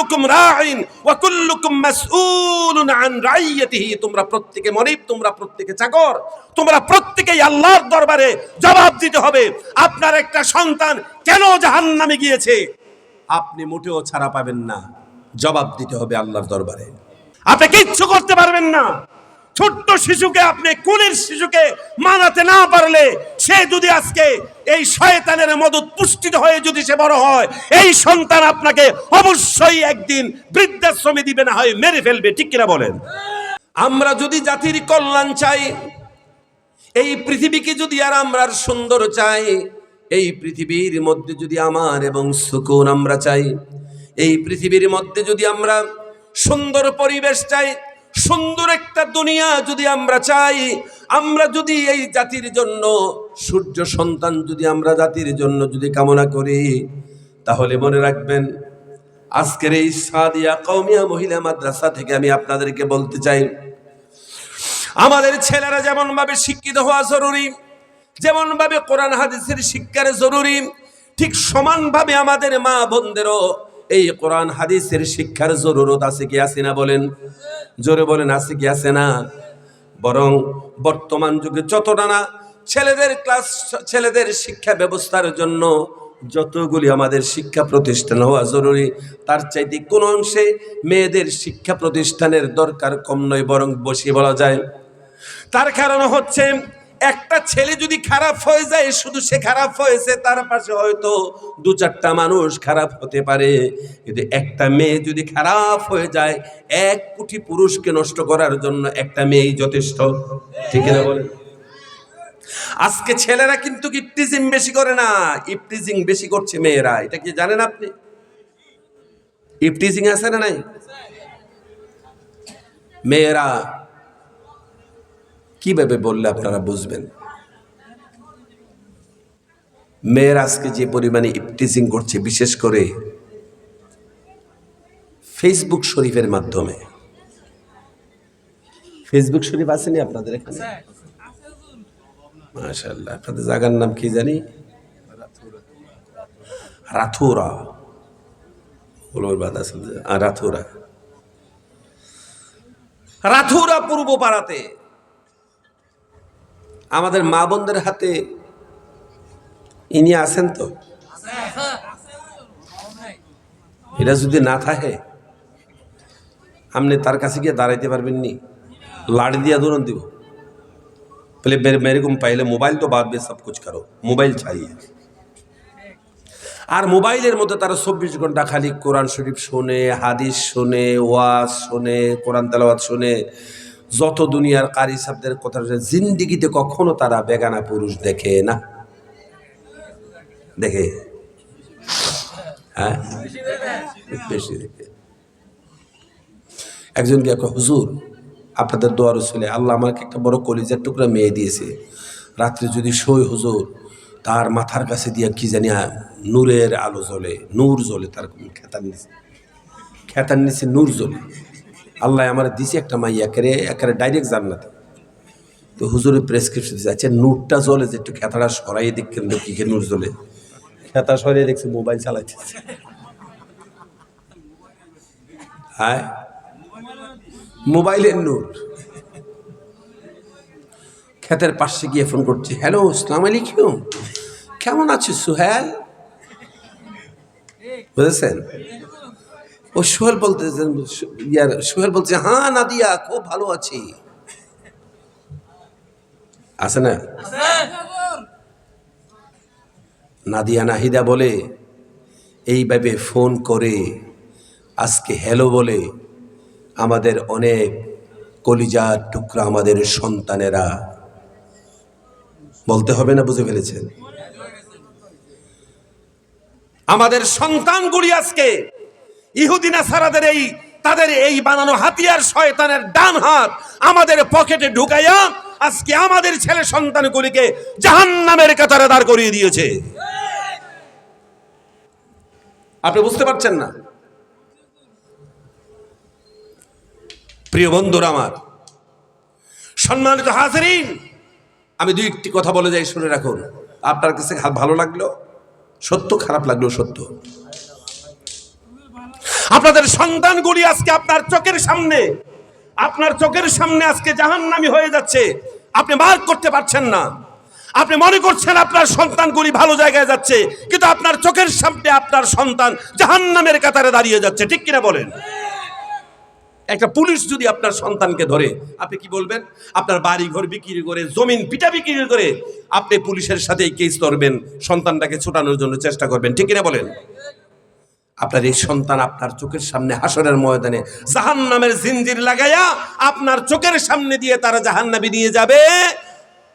কুল্লুকুম রাইন ওয়া কুল্লুকুম মাসউলুন আন রাইয়াতিহি। তোমরা প্রত্যেকে মনিব তোমরা প্রত্যেকে চাকর, তোমরা প্রত্যেকেই আল্লাহর দরবারে জবাব দিতে হবে, আপনার একটা সন্তান কেন জাহান্নামে গিয়েছে? আপনি মোটেও ছাড়া পাবেন না, জবাব দিতে হবে আল্লাহর দরবারে। আপনি কিচ্ছু করতে পারবেন না। ছোট্ট শিশুকে আপনি কুলের শিশুকে মানাতে না পারলে সে যদি আজকে এই শয়তানের মদত পুষ্টিত হয়ে যদি সে বড় হয়, এই সন্তান আপনাকে অবশ্যই একদিন বৃদ্ধাশ্রমে দিবে না হয়, মেরে ফেলবে। ঠিক কিনা বলেন? আমরা যদি জাতির কল্যাণ চাই, এই পৃথিবীকে যদি আর আমরা সুন্দর চাই, এই পৃথিবীর মধ্যে যদি আমার এবং সুকুন আমরা চাই, এই পৃথিবীর মধ্যে যদি আমরা সুন্দর পরিবেশ চাই সুন্দর একটা দুনিয়া যদি আমরা চাই, আমরা যদি এই জাতির জন্য, সূর্য সন্তান যদি আমরা জাতির জন্য যদি কামনা করি, তাহলে মনে রাখবেন, আজকের এই সাদিয়া কৌমিয়া মহিলা মাদ্রাসা থেকে আমি আপনাদেরকে বলতে চাই, আমাদের ছেলেরা যেমন ভাবে শিক্ষিত হওয়া জরুরি যেমন ভাবে কোরআন হাদিসের শিক্ষার জরুরি, ঠিক সমানভাবে আমাদের মা বোনদেরও এই কোরআন হাদিসের শিক্ষার জরুরত আছে কি আছে না বলেন? জোরে বলে আছে কি, আছে না? বরং বর্তমান যুগে যতটা না, ছেলেদের ক্লাস, ছেলেদের শিক্ষা ব্যবস্থার জন্য যতগুলি আমাদের শিক্ষা প্রতিষ্ঠান হওয়া জরুরি, তার চাইতে কোন অংশে মেয়েদের শিক্ষা প্রতিষ্ঠানের দরকার কম নয়, বরং বসিয়ে বলা যায়। তার কারণ হচ্ছে একটা ছেলে যদি খারাপ হয়ে যায়, শুধু সে খারাপ হয়েছে, তার পাশে হয়তো দু চারটা মানুষ খারাপ হতে পারে। কিন্তু একটা মেয়ে যদি খারাপ হয়ে যায়, এক কোটি পুরুষকে নষ্ট করার জন্য একটা মেয়েই যথেষ্ট। ঠিক না বলেন? আজকে ছেলেরা কিন্তু ইপটিজিং বেশি করে না, ইপটিজিং বেশি করছে মেয়েরা। এটা কি জানেন আপনি? ইপটিজিং আছে না নাই? মেয়েরা কীভাবে বললে আপনারা বুঝবেন? মেয়েরা আজকে যে পরিমাণে ইপটিজিং করছে, বিশেষ করে ফেসবুক শরীফের মাধ্যমে। ফেসবুক শরীফ আসেনি আপনাদের এখানে? মাশাল্লাহ আপনাদের জায়গার নাম কি জানি? রাথুরা। রাথুরা। রাথুরা পূর্ব পাড়াতে। আমাদের মা বোনদের হাতে ইনি আছেন তো এটা যদি না থাকে আপনি তার কাছে গিয়ে দাঁড়াইতে পারবেন নি লাড়ি দিয়া দৌড়ন দিব पहले मेरे मेरे को पहले मोबाइल तो बाद में सब कुछ करो মোবাইল चाहिए আর মোবাইলের মধ্যে তারা চব্বিশ ঘন্টা খালি কোরআন শরীফ শোনে হাদিস শোনে ওয়াজ শোনে কোরআন তেলাওয়াত শোনে যত দুনিয়ার কারি সাবদের কথা জিন্দিগিতে কখনো তারা বেগানা পুরুষ দেখে না। দেখে? হ্যাঁ? বেশি দেখে। একজনকে এক হুজুর, আপনাদের দোয়ার ছেলে আল্লাহ আমাকে একটা বড় কলিজার টুকরা মেয়ে দিয়েছে। রাত্রে যদি সই হুজুর, তার মাথার কাছে দিয়ে কি জানি নূরের আলো জ্বলে, নূর জ্বলে তার খেতার নিচে খেতার নিচে নূর জ্বলে। আল্লাহ আমার দিছে একটা মাই একেরে একেবারে ডাইরেক্ট জান্নাতে। তো হুজুরের প্রেসক্রিপশন দিচ্ছে আচ্ছা নূরটা জ্বলে যে একটু খেতাটা সরাই দেখছেন কেন কি নূর জ্বলে? খেতা সরিয়ে দেখছি মোবাইল চালাচ্ছে হ্যাঁ মোবাইলের নূর। ক্ষেতের পাশে গিয়ে ফোন করছি হ্যালো আসসালামু আলাইকুম। কেমন আছিস সুহেল? বুঝেছেন? ও সোহেল বলতে ইয়ার সোহেল বলছে হ্যাঁ নাদিয়া, খুব ভালো আছি। আছে না? নাদিয়া নাহিদা বলে এইভাবে ফোন করে, আজকে হ্যালো বলে, আমাদের অনেক কলিজার টুকরা আমাদের সন্তানেরা। বলতে হবে না, বুঝে ফেলেছেন? আমাদের সন্তানগুলি আজকে ইহুদিনা সারাদের এই, তাদের এই বানানো হাতিয়ার শয়তানের ডান হাত আমাদের পকেটে ঢুকাইয়া আজকে আমাদের ছেলে সন্তানগুলিকে জাহান্নামের কাতারে দাঁড় করিয়ে দিয়েছে। আপনি বুঝতে পারছেন না? প্রিয় বন্ধুরা আমার, সম্মানিত হাজারিন, আমি দুই একটি কথা বলে যাই, শুনে রাখুন। আপনার কাছে ভালো লাগল? সত্য, খারাপ লাগল সত্য? আপনাদের সন্তানগুলি আজকে আপনার চোখের সামনে, আপনার চোখের সামনে আজকে জাহান্নামি হয়ে যাচ্ছে। আপনি মার্ক করতে পারছেন না। আপনি মনে করছেন আপনার সন্তানগুলি ভালো জায়গায় যাচ্ছে, কিন্তু আপনার চোখের সামনে আপনার সন্তান জাহান্নামের কাতারে দাঁড়িয়ে যাচ্ছে। ঠিক কিনা বলেন? একটা পুলিশ যদি আপনার সন্তানকে ধরে, আপনি কি বলবেন? আপনার বাড়ি ঘর বিক্রি করে, জমিন পিটা বিক্রি করে, আপনি পুলিশের সাথে কেস ধরবেন, সন্তানটাকে ছোটানোর জন্য চেষ্টা করবেন। ঠিক কিনা বলেন? আপনার এই সন্তান আপনার চোখের সামনে হাসরের ময়দানে জাহান নামের জিঞ্জির লাগাইয়া আপনার চোখের সামনে দিয়ে তারা জাহান্নাবি নিয়ে যাবে।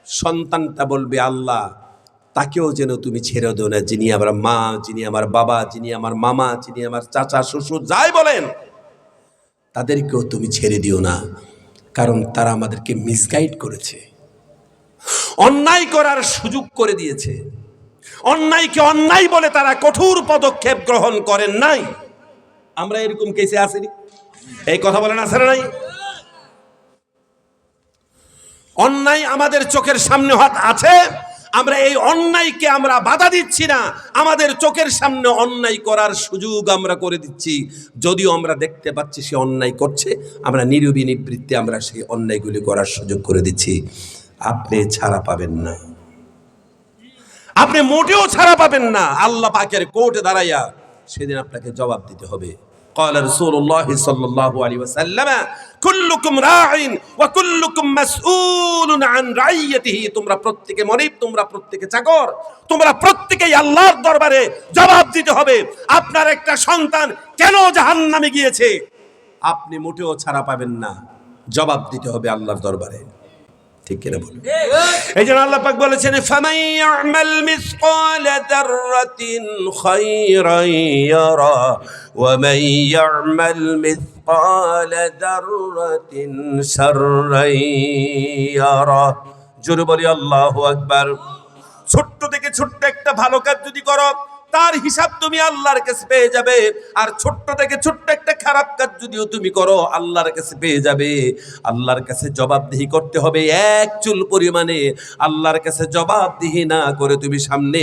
সন্তানটা বলবে, আল্লাহ, তাকেও যেন তুমি ছেড়ে দেও না, যিনি আমার মা, যিনি আমার বাবা, যিনি আমার মামা, যিনি আমার চাচা, শ্বশুর, যাই বলেন, তাদেরকেও তুমি ছেড়ে দিও না, কারণ তারা আমাদেরকে মিসগাইড করেছে, অন্যায় করার সুযোগ করে দিয়েছে। অন্যায়কে অন্যায় বলে তারা কঠোর পদক্ষেপ গ্রহণ করেন নাই। আমরা এরকম কেসে আসিনি। এই কথা বলেন না নাই? অন্যায় আমাদের চোখের সামনে হাত আছে, আমরা এই অন্যায়কে আমরা বাধা দিচ্ছি না। আমাদের চোখের সামনে অন্যায় করার সুযোগ আমরা করে দিচ্ছি। যদিও আমরা দেখতে পাচ্ছি সে অন্যায় করছে, আমরা নিরবি নিবৃত্তি আমরা সেই অন্যায়গুলি করার সুযোগ করে দিচ্ছি। আপনি ছাড়া পাবেন না। আপনি মোটেও ছাড়া পাবেন না আল্লাহ পাকের কোর্টে দাঁড়াইয়া সেদিন আপনাকে জবাব দিতে হবে قال رسول الله صلى الله عليه وسلم كلكم راع وكلكم مسؤول عن رعيته তোমরা প্রত্যেকে মনিব তোমরা প্রত্যেকে চাকর তোমরা প্রত্যেকেই আল্লাহর দরবারে জবাব দিতে হবে আপনার একটা সন্তান কেন জাহান্নামে গিয়েছে আপনি মোটেও ছাড়া পাবেন না জবাব দিতে হবে আল্লাহর দরবারে ঠিক কিনা বলুন। এই জন্য আল্লাহ পাক বলেছেন ফামাই ইয়ামাল মিসকাল দাররাতিন খায়রান ইয়ারা, ওয়া মান ইয়ামাল মিসকাল দাররাতিন শাররান ইয়ারা। জোরে বলি, আল্লাহু আকবার। ছোট্ট থেকে ছোট্ট একটা ভালো কাজ যদি করো তার হিসাব তুমি আল্লাহর কাছে পেয়ে যাবে। আর ছোট্ট থেকে ছোট্ট একটা খারাপ কাজ যদিও তুমি করো, আল্লাহর কাছে পেয়ে যাবে। আল্লাহর কাছে জবাবদিহি করতে হবে এক চুল পরিমাণে। আল্লাহর কাছে জবাবদিহি না করে তুমি সামনে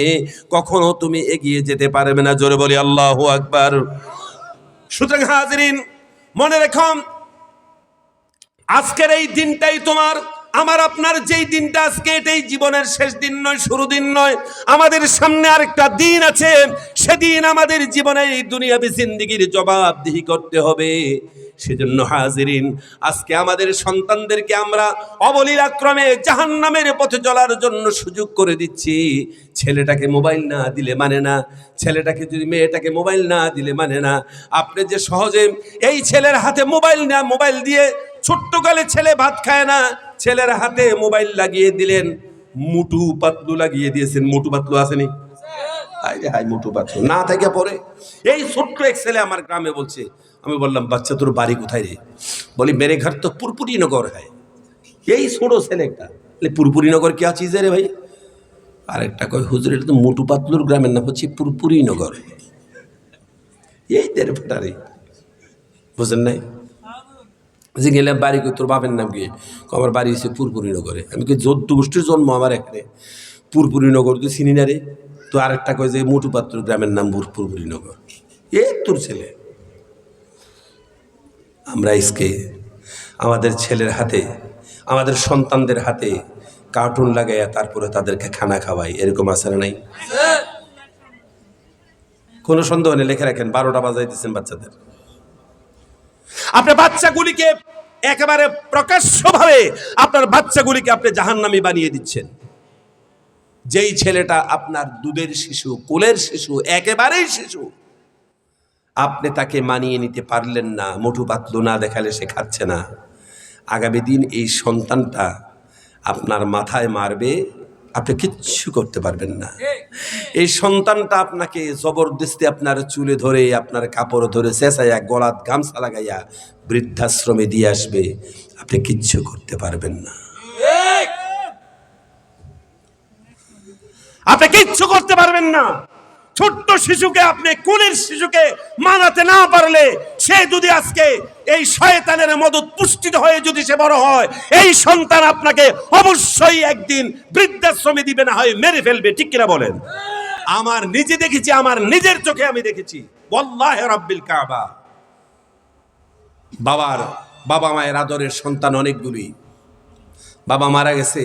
কখনো তুমি এগিয়ে যেতে পারবে না। জোরে বলি, আল্লাহ আকবার। সুতরাং হাজরিন, মনে রেখো, আজকের এই দিনটাই তোমার আমার আপনার যেই দিনটা আজকে এটাই জীবনের শেষ দিন নয়, শুরু দিন নয়। আমাদের সামনে আরেকটা দিন আছে। সেদিন আমাদের জীবনে এই দুনিয়াবি জিন্দিগির জবাবদিহি করতে হবে। সেজন্য হাজিরিন, আজকে আমাদের সন্তানদেরকে আমরা অবলীলা ক্রমে জাহান্নামের পথে চলার জন্য সুযোগ করে দিচ্ছি। ছেলেটাকে মোবাইল না দিলে মানে না। ছেলেটাকে যদি মেয়েটাকে মোবাইল না দিলে মানে না। আপনি যে সহজে এই ছেলের হাতে মোবাইল না, মোবাইল দিয়ে ছোট্ট কালে ছেলে ভাত খায় না। ছেলের হাতে মোবাইল লাগিয়ে দিলেন, মুটু পাতলু লাগিয়ে দিয়েছেন। মুটু পাতলু আসেনি? মুটু পাতলু। না থেকে পরে এই ছোট্ট এক ছেলে আমার গ্রামে বলছে, আমি বললাম, বাচ্চা, তোর বাড়ি কোথায় রে? বলি, মেরে ঘর তো পুরপুরি নগর হয়। এই ছোট ছেলে একটা পুরপুরি নগর কে আছিস রে ভাই? আরেকটা কয়, হুজুর, এটা তো মুটু পাতলুর গ্রামের নাম হচ্ছে পুরপুরি নগর। এই দেড় ফাটারে বুঝলেন নাই? যে গেলাম বাড়ি তোর বাপের নাম কি? আমার বাড়ি হচ্ছে পুরপুরি নগরে। আমি কি চোদ্দ গোষ্ঠীর জন্ম আমার এখানে। পুরপুরি নগর তো চিনি না রে? তো আরেকটা কয় যে মোটু পাত্র গ্রামের নাম পুর- পুরপুরি নগর। এ তোর ছেলে। আমরা ইসকে আমাদের ছেলের হাতে, আমাদের সন্তানদের হাতে কার্টুন লাগাইয়া তারপরে তাদেরকে খানা খাওয়াই। এরকম না নাই? কোনো সন্দেহ নেই, লেখে রাখেন, বারোটা বাজাইতেছেন বাচ্চাদের। আপনার বাচ্চাগুলিকে একেবারে প্রকাশ্যভাবে আপনার বাচ্চাগুলিকে আপনি জাহান্নামি বানিয়ে দিচ্ছেন। যেই ছেলেটা আপনার দুধের শিশু, কোলের শিশু, একেবারেই শিশু, আপনি তাকে মানিয়ে নিতে পারলেন না, মোটু পাতলু না দেখালে সে খাচ্ছে না। আগামী দিন এই সন্তানটা আপনার মাথায় মারবে আপনি কিচ্ছু করতে পারবেন না। এই সন্তানটা আপনাকে জবরদস্তি আপনার চুলে ধরে আপনার কাপড় ধরে চেঁচাইয়া গলাত গামছা লাগাইয়া বৃদ্ধাশ্রমে দিয়ে আসবে। আপনি কিচ্ছু করতে পারবেন না। আপনি কিচ্ছু করতে পারবেন না। ছোট্ট শিশুকে আপনি কোলের শিশুকে মানাতে না পারলে সে যদি আজকে এই শয়তানের মদত পুষ্টিত হয়ে যদি সে বড় হয়, এই সন্তান আপনাকে অবশ্যই একদিন বৃদ্ধাশ্রমে দিবে না হয়, মেরে ফেলবে, ঠিক কিনা বলেন? আমার নিজে দেখেছি, আমার নিজের চোখে আমি দেখেছি। বল্লাহ রাব্বিল কাবা। বাবার বাবা মায়ের আদরের সন্তান অনেকগুলি। বাবা মারা গেছে।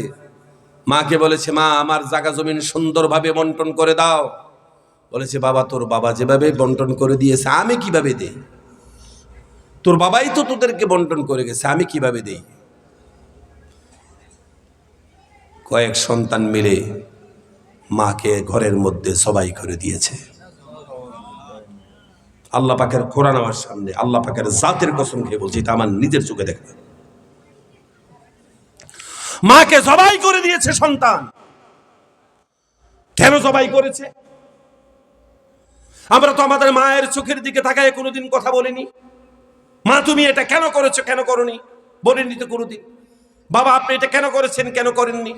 মাকে বলেছে, মা, আমার জায়গা জমিন সুন্দরভাবে বন্টন করে দাও। বলেছে, বাবা, তোর বাবা যেভাবে বন্টন করে দিয়েছে, আমি কীভাবে দেই? তোর বাবাই তো তোদেরকে বন্টন করে গেছে, আমি কীভাবে দেই? কয়েক সন্তান মিলে মাকে ঘরের মধ্যে সবাই করে দিয়েছে। আল্লাহ পাকের কোরআন আমার সামনে, আল্লাহ পাকের জাতের কসম খেয়ে বলছি, এটা আমার নিজের চোখে দেখা। মাকে জবাই করে দিয়েছে সন্তান। কেন জবাই করেছে? আমরা তো আমাদের মায়ের চোখের দিকে তাকায় কোনোদিন কথা বলিনি। মা, তুমি এটা কেন করেছ, কেন করনি? বলিনি তো কোনোদিন। বাবা, আপনি এটা কেন করেছেন, কেন করেননি?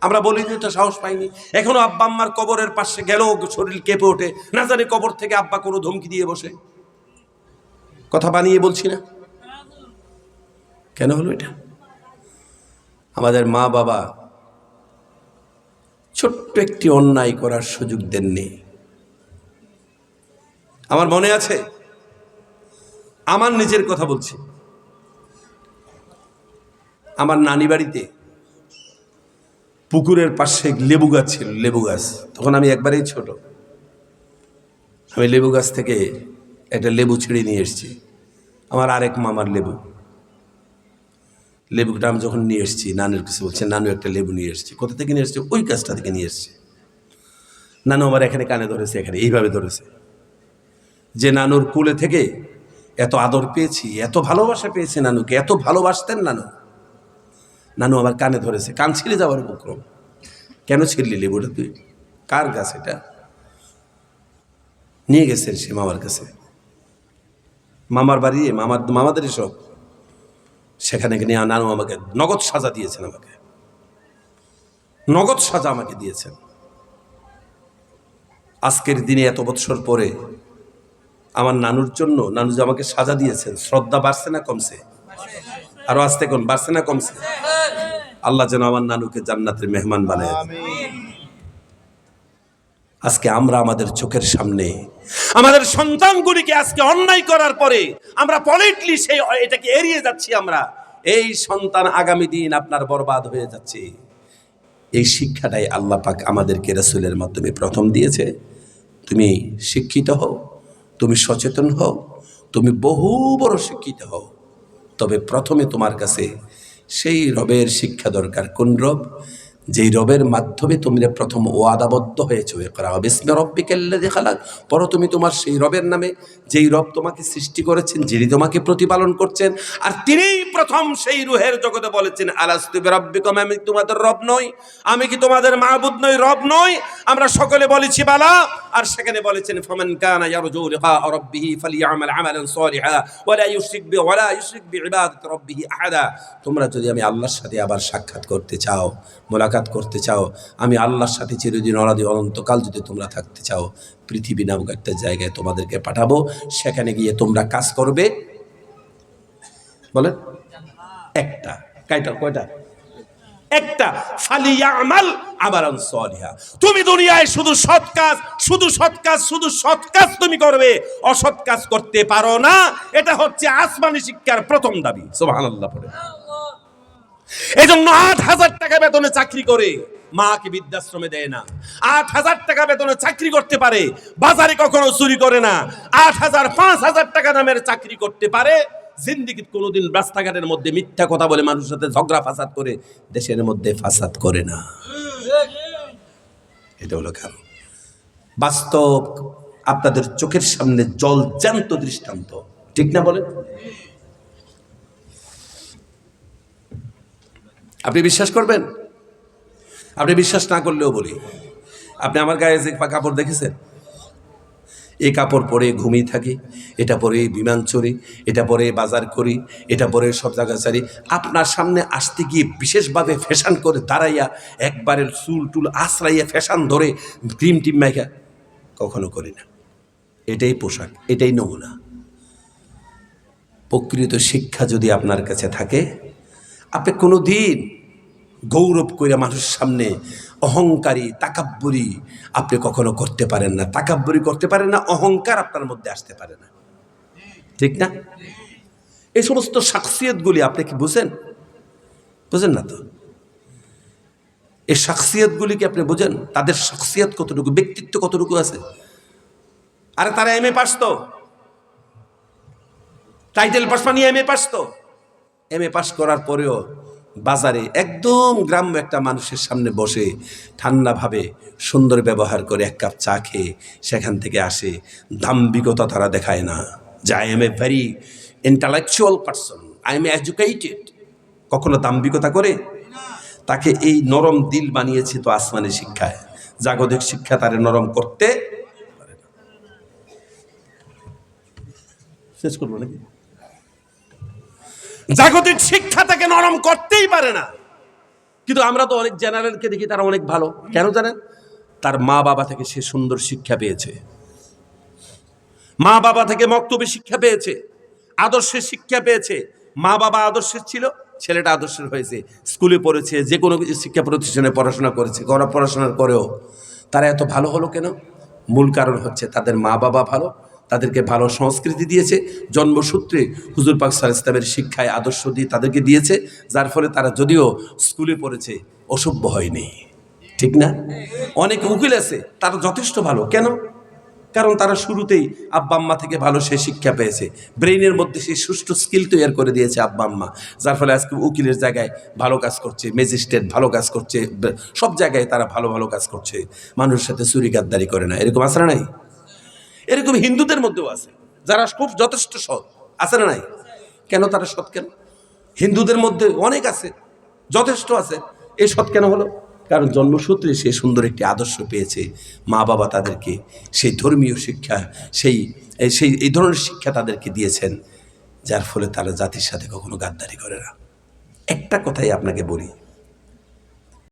আমরা বলিনি তো সাহস পাইনি। এখনও আব্বা আম্মার কবরের পাশে গেল শরীর কেঁপে ওঠে। না জানি কবর থেকে আব্বা কোনো ধমকি দিয়ে বসে। কথা বানিয়ে বলছি না? কেন হলো এটা? আমাদের মা বাবা ছোট্ট একটি অন্যায় করার সুযোগ দেননি। আমার মনে আছে? আমার নিজের কথা বলছি। আমার নানি বাড়িতে পুকুরের পাশে লেবু গাছ ছিল, লেবু গাছ। তখন আমি একবারেই ছোট। আমি লেবু গাছ থেকে একটা লেবু ছিঁড়ে নিয়ে এসেছি। আমার আরেক মামার লেবু। লেবুটা আমি যখন নিয়ে এসেছি, নানুর কাছে বলছে, নানু, একটা লেবু নিয়ে এসেছি। কোথা থেকে নিয়ে এসেছি? ওই গাছটা থেকে নিয়ে এসেছি। নানু আমার এখানে কানে ধরেছে, এখানে। এইভাবে ধরেছে। যে নানুর কুলে থেকে এত আদর পেয়েছি, এত ভালোবাসা পেয়েছি নানুকে, এত ভালোবাসতেন নানু। নানু আমার কানে ধরেছে কান ছিঁড়ে যাওয়ার উপক্রম। কেন ছিঁড়লি লেবুটা তুই? কার গাছ এটা? নিয়ে গেছেন সে মামার কাছে। মামার বাড়ি, মামার, মামাদেরই সব। সেখানে নিয়ে নানু আমাকে নগদ সাজা দিয়েছেন আমাকে। নগদ সাজা আমাকে দিয়েছেন। আজকের দিনে এত বৎসর পরে আমার নানুর জন্য, নানু যে আমাকে সাজা দিয়েছেন, শ্রদ্ধা বাড়ছে না কমছে? আরও আসতে কোন? বাড়ছে না কমছে? আল্লাহ যেন আমার নানুকে জান্নাতের মেহমান বানায় আজকে আমরা আমাদের চোখের সামনে, আমাদের সন্তানগুলিকে আজকে অন্যায় করার পরে আমরা পলিটলি সেই এটাকে এড়িয়ে যাচ্ছি আমরা। এই সন্তান আগামী দিন আপনার বরবাদ হয়ে যাচ্ছে। এই শিক্ষাটাই আল্লাহ পাক আমাদেরকে রসুলের মাধ্যমে প্রথম দিয়েছে। তুমি শিক্ষিত হও। তুমি সচেতন হও, তুমি বহু বড় শিক্ষিত হও। তবে প্রথমে তোমার কাছে সেই রবের শিক্ষা দরকার। কোন রব? যেই রবের মাধ্যমে তুমি প্রথম ওয়াদাবদ্ধ হয়েছে করা হবে। ইসমে রব্বিকেল্লে দেখালাক পর তুমি তোমার সেই রবের নামে যেই রব তোমাকে সৃষ্টি করেছেন, যিনি তোমাকে প্রতিপালন করছেন, আর তিনিই প্রথম সেই রুহের জগতে বলেছেন আলাস্তুবে রব্বিকম আমি তোমাদের রব নই? আমি কি তোমাদের মাহবুদ নই, রব নই? আমরা সকলে বলেছি, বালা। আর সেখানে বলেছেন, ফমান কানা ইয়ারজু লিকা রাব্বিহি ফালিয়ামাল আমালান সালিহা, ওয়ালা ইউশরিক বি, ওয়ালা ইউশরিক বিইবাদাতি রাব্বিহি আহাদা। তোমরা যদি আমি আল্লাহর সাথে আবার সাক্ষাৎ করতে চাও, মোলাকাত করতে চাও, আমি আল্লাহর সাথে চিরদিন অনাদি অনন্তকাল যদি তোমরা থাকতে চাও, পৃথিবী নামক একটা জায়গায় তোমাদেরকে পাঠাবো, সেখানে গিয়ে তোমরা কাজ করবে। বলেন। একটা। কয়টা? কয়টা? একটা। ফালিয়ামাল আমারান সলিহা। তুমি দুনিয়ায় শুধু সৎ কাজ, শুধু সৎ কাজ, শুধু সৎ কাজ তুমি করবে। অসৎ কাজ করতে পারো না। এটা হচ্ছে আসমানি শিক্ষার প্রথম দাবি। সুবহানাল্লাহ পড়ে। এই আট হাজার টাকা বেতনে চাকরি করে। মাকে বৃদ্ধাশ্রমে দেয় না। আট হাজার টাকা বেতনে চাকরি করতে পারে। বাজারে কখনো চুরি করে না। আট হাজার, পাঁচ হাজার টাকা দামের চাকরি করতে পারে। কোনোদিন রাস্তাঘাটের মধ্যে মিথ্যা কথা বলে মানুষের সাথে ঝগড়া ফাসাদ করে দেশের মধ্যে ফাসাদ করে না। এটা হলো কারণ। বাস্তব আপনাদের চোখের সামনে জল জ্যান্ত দৃষ্টান্ত। ঠিক না বলেন? আপনি বিশ্বাস করবেন? আপনি বিশ্বাস না করলেও বলি। আপনি আমার গায়ে যে কাপড় দেখেছেন? এই কাপড় পরে ঘুমিয়ে থাকি, এটা পরে বিমান চড়ি, এটা পরে বাজার করি, এটা পরে সব জায়গায় চারি। আপনার সামনে আসতে গিয়ে বিশেষভাবে ফ্যাশন করে দাঁড়াইয়া একবারে চুল টুল আশ্রাইয়া ফ্যাশন ধরে ক্রিম টিম মাইকা কখনো করি না। এটাই পোশাক, এটাই নমুনা। প্রকৃত শিক্ষা যদি আপনার কাছে থাকে, আপনি কোনো দিন গৌরব করে মানুষের সামনে অহংকারী, তাকাব্বরি আপনি কখনো করতে পারেন না। তাকাব্বরি করতে পারেন না, অহংকার আপনার মধ্যে আসতে পারে না। ঠিক না? এই সমস্ত শাকসিয়তগুলি আপনি কি বুঝেন? বুঝেন না তো? এই শাকসিয়তগুলি কি আপনি বুঝেন? তাদের শাকসিয়ত কতটুকু, ব্যক্তিত্ব কতটুকু আছে? আরে তারা এম এ পাস তো। টাইটেল পাস মানে এম এ পাস তো। এম এ পাস করার পরেও বাজারে একদম গ্রাম্য একটা মানুষের সামনে বসে ঠান্ডাভাবে সুন্দর ব্যবহার করে এক কাপ চা খেয়ে সেখান থেকে আসে। দাম্ভিকতা তারা দেখায় না। যে I am a very intellectual person I am educated কখনো দাম্ভিকতা করে? তাকে এই নরম দিল বানিয়েছে তো আসমানি শিক্ষায়। জাগতিক শিক্ষা তারে নরম করতে শেষ করব নাকি? জাগতিক শিক্ষা তাকে নরম করতেই পারে না। কিন্তু আমরা তো অনেক জেনারেলকে দেখি, তারা অনেক ভালো। কেন জানেন? তার মা বাবা থেকে সে সুন্দর শিক্ষা পেয়েছে। মা বাবা থেকে মক্তব্যে শিক্ষা পেয়েছে। আদর্শের শিক্ষা পেয়েছে। মা বাবা আদর্শের ছিল, ছেলেটা আদর্শের হয়েছে। স্কুলে পড়েছে, যে কোনো শিক্ষা প্রতিষ্ঠানে পড়াশোনা করেছে করা পড়াশোনার করেও তারা এত ভালো হলো কেন? মূল কারণ হচ্ছে তাদের মা বাবা ভালো তাদেরকে ভালো সংস্কৃতি দিয়েছে, জন্মসূত্রে হুজুর পাক সাল ইসলামের শিক্ষায় আদর্শ দিয়ে তাদেরকে দিয়েছে, যার ফলে তারা যদিও স্কুলে পড়েছে, অসভ্য হয়নি। ঠিক না? অনেক উকিল আছে, তারা যথেষ্ট ভালো। কেন? কারণ তারা শুরুতেই আব্বা আম্মা থেকে ভালো সে শিক্ষা পেয়েছে। ব্রেইনের মধ্যে সেই সুষ্ঠু স্কিল তৈরি করে দিয়েছে আব্বা আম্মা, যার ফলে আজকে উকিলের জায়গায় ভালো কাজ করছে, ম্যাজিস্ট্রেট ভালো কাজ করছে, সব জায়গায় তারা ভালো ভালো কাজ করছে। মানুষের সাথে চুরি গাদ্দারি করে না। এরকম না নাই? এরকম হিন্দুদের মধ্যেও আছে, যারা খুব যথেষ্ট সৎ। আছে না নাই? কেন তারা সৎ কেন? হিন্দুদের মধ্যে অনেক আছে, যথেষ্ট আছে। এই সৎ কেন হলো? কারণ জন্মসূত্রে সে সুন্দর একটি আদর্শ পেয়েছে। মা বাবা তাদেরকে সেই ধর্মীয় শিক্ষা, সেই সেই, এই ধরনের শিক্ষা তাদেরকে দিয়েছেন, যার ফলে তারা জাতির সাথে কখনো গাদ্দারি করে না। একটা কথাই আপনাকে বলি